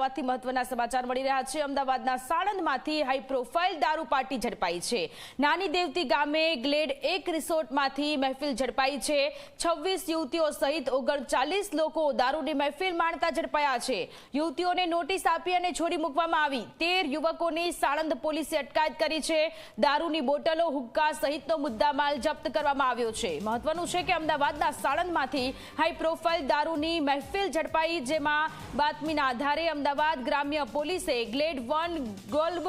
અમદાવાદથી મહત્વના સમાચાર મળી રહ્યા છે. અમદાવાદના સાણંદમાંથી હાઈ પ્રોફાઇલ દારૂ પાર્ટી ઝડપાઈ છે. નાની દેવતી ગામે ગ્લેડ એક રિસોર્ટમાંથી મહેફિલ ઝડપાઈ છે. છવ્વીસ યુવતીઓ સહિત ઓગણચાલીસ લોકો દારૂની મહેફિલ માણતા ઝડપાયા છે. યુવતીઓને નોટિસ આપી અને છોડી મૂકવામાં આવી. તેર યુવકોની સાણંદ પોલીસે અટકાયત કરી છે. દારૂની બોટલો, હુક્કા સહિતનો મુદ્દામાલ જપ્ત કરવામાં આવ્યો છે. મહત્વનું છે કે અમદાવાદના સાણંદમાંથી હાઈ પ્રોફાઇલ દારૂની મહેફિલ ઝડપાઈ, જેમાં બાતમીના આધારે અમદાવાદ ગ્રામ્ય પોલીસે Glade One golf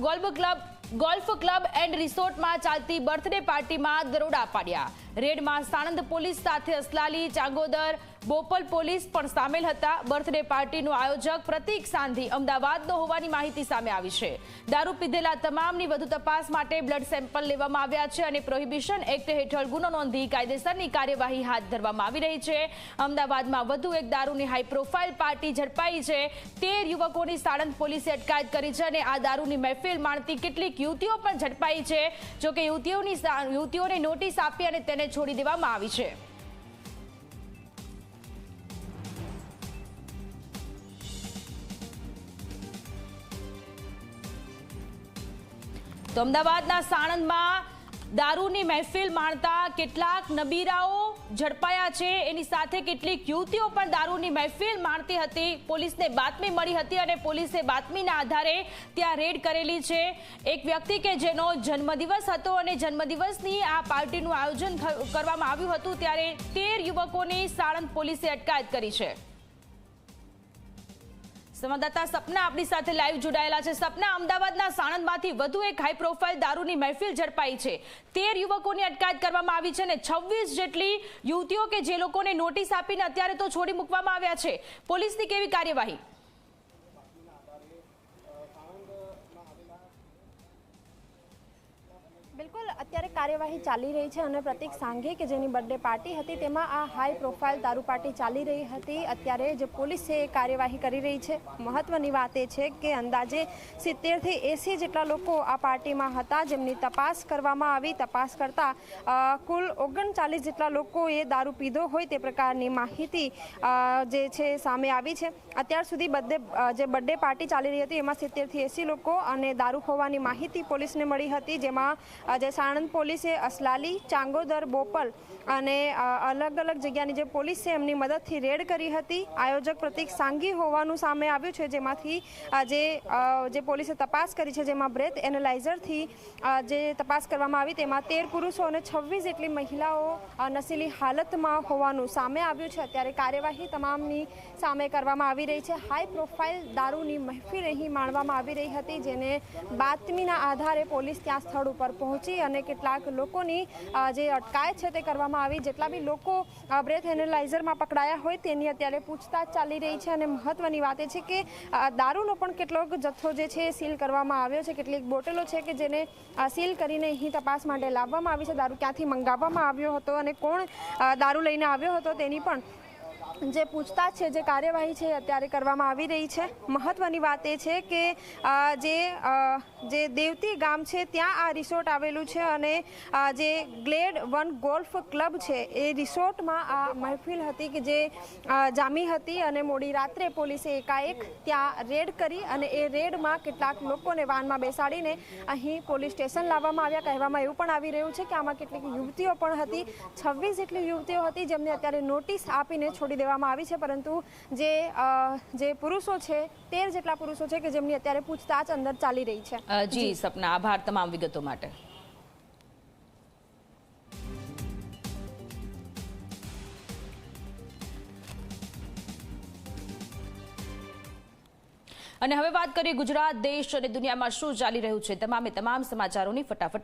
golf club, golf club and રિસોર્ટમાં ચાલતી બર્થડે પાર્ટીમાં દરોડા પાડ્યા. રેડમાં સાણંદ પોલીસ સાથે અસલાલી, ચાંગોદર, બોપલ પોલીસ પણ સામેલ હતા. બર્થડે પાર્ટીનું આયોજક પ્રતિક સાંધી અમદાવાદનો હોવાની માહિતી સામે આવી છે. દારૂ પીધેલા તમામની વધુ તપાસ માટે બ્લડ સેમ્પલ લેવામાં આવ્યા છે અને પ્રોહિબિશન એક્ટ હેઠળ ગુનો નોંધી કાયદેસરની કાર્યવાહી હાથ ધરવામાં આવી રહી છે. અમદાવાદમાં વધુ એક દારૂની હાઈ પ્રોફાઇલ પાર્ટી ઝડપાઈ છે. તેર યુવકોની સાણંદ પોલીસે અટકાયત કરી છે અને આ દારૂની મહેફિલ માણતી કેટલીક યુવતીઓ પણ ઝડપાઈ છે. જોકે યુવતીઓની યુવતીઓને નોટિસ આપી અને તેને છોડી દેવામાં આવી છે. તો અમદાવાદના સાણંદમાં દારૂની મહેફિલ માણતા કેટલાક નબીરાઓ ઝડપાયા છે. એની સાથે કેટલીક યુવતીઓ પણ દારૂની મહેફિલ માણતી હતી. પોલીસને બાતમી મળી હતી અને પોલીસે બાતમીના આધારે ત્યાં રેડ કરેલી છે. એક વ્યક્તિ કે જેનો જન્મદિવસ હતો અને જન્મદિવસની આ પાર્ટીનું આયોજન કરવામાં આવ્યું હતું, ત્યારે તેર યુવકોની સાળંદ પોલીસે અટકાયત કરી છે. સંવાદદાતા સપના આપણી સાથે લાઈવ જોડાયેલા છે. સપના અમદાવાદના સાણંદમાંથી વધુ એક હાઈ પ્રોફાઇલ દારૂની મહેફિલ ઝડપાઈ છે. તેર યુવકોની અટકાયત કરવામાં આવી છે અને છવ્વીસ જેટલી યુવતીઓ કે જે લોકોને નોટિસ આપીને અત્યારે તો છોડી મૂકવામાં આવ્યા છે. પોલીસની કેવી કાર્યવાહી? કાર્યવાહી ચાલી રહી છે અને પ્રતિક સાંઘે કે જેની બર્થડે પાર્ટી હતી, તેમાં આ હાઈ પ્રોફાઇલ દારૂ પાર્ટી ચાલી રહી હતી. અત્યારે જે પોલીસ છે એ કાર્યવાહી કરી રહી છે. મહત્વની વાત એ છે કે અંદાજે સિત્તેરથી એંસી જેટલા લોકો આ પાર્ટીમાં હતા, જેમની તપાસ કરવામાં આવી. તપાસ કરતા કુલ ઓગણચાલીસ જેટલા લોકોએ દારૂ પીધો હોય તે પ્રકારની માહિતી જે છે સામે આવી છે. અત્યાર સુધી બર્થડે જે બર્થડે પાર્ટી ચાલી રહી હતી, એમાં સિત્તેરથી એંસી લોકો અને દારૂ હોવાની માહિતી પોલીસને મળી હતી, જેમાં જે સાણંદ પોલીસે અસલાલી, ચાંગોદર, બોપલ અને અલગ અલગ જગ્યાની જે પોલીસ છે એમની મદદથી રેડ કરી હતી. આયોજક પ્રતિક સાંગી હોવાનું સામે આવ્યું છે, જેમાંથી જે જે પોલીસે તપાસ કરી છે, જેમાં બ્રેથ એનાલાઇઝરથી જે તપાસ કરવામાં આવી તેમાં તેર પુરુષો અને છવ્વીસ જેટલી મહિલાઓ નશીલી હાલતમાં હોવાનું સામે આવ્યું છે. અત્યારે કાર્યવાહી તમામની સામે કરવામાં આવી રહી છે. હાઈ પ્રોફાઇલ દારૂની મહેફિલ અહીં માણવામાં આવી રહી હતી, જેને બાતમીના આધારે પોલીસ ત્યાં સ્થળ ઉપર પહોંચી અને કેટલાક લોકોની જે અટકાયત છે તે કરવામાં આવી. જેટલા બી લોકો બ્રેથ એનાલાઇઝરમાં પકડાયા હોય તેની અત્યારે પૂછતાછ ચાલી રહી છે. અને મહત્વની વાત એ છે કે દારૂનો પણ કેટલોક જથ્થો જે છે સીલ કરવામાં આવ્યો છે. કેટલીક બોટલો છે કે જેને સીલ કરીને અહીં તપાસ માટે લાવવામાં આવી છે. દારૂ ક્યાંથી મંગાવવામાં આવ્યો હતો અને કોણ દારૂ લઈને આવ્યો હતો તેની પણ જે પૂછતાછ છે, જે કાર્યવાહી છે અત્યારે કરવામાં આવી રહી છે. મહત્વની વાત એ છે કે જે જે દેવતી ગામ છે, ત્યાં આ રિસોર્ટ આવેલું છે અને જે ગ્લેડ વન ગોલ્ફ ક્લબ છે, એ રિસોર્ટમાં આ મહેફિલ હતી કે જે જામી હતી અને મોડી રાત્રે પોલીસે એકાએક ત્યાં રેડ કરી અને એ રેડમાં કેટલાક લોકોને વાનમાં બેસાડીને અહીં પોલીસ સ્ટેશન લાવવામાં આવ્યા. કહેવામાં એવું પણ આવી રહ્યું છે કે આમાં કેટલીક યુવતીઓ પણ હતી. છવ્વીસ જેટલી યુવતીઓ હતી જેમને અત્યારે નોટિસ આપીને છોડી દેવામાં આવી છે પરંતુ જે જે પુરુષો છે તેર જેટલા પુરુષો છે કે જેમની અત્યારે પૂછતાછ અંદર ચાલી રહી છે. જી સપના આભાર તમામ વિગતો માટે. અને હવે વાત કરીએ ગુજરાત દેશ અને દુનિયામાં શું ચાલી રહ્યું છે તમામે તમામ સમાચારોની ફટાફટ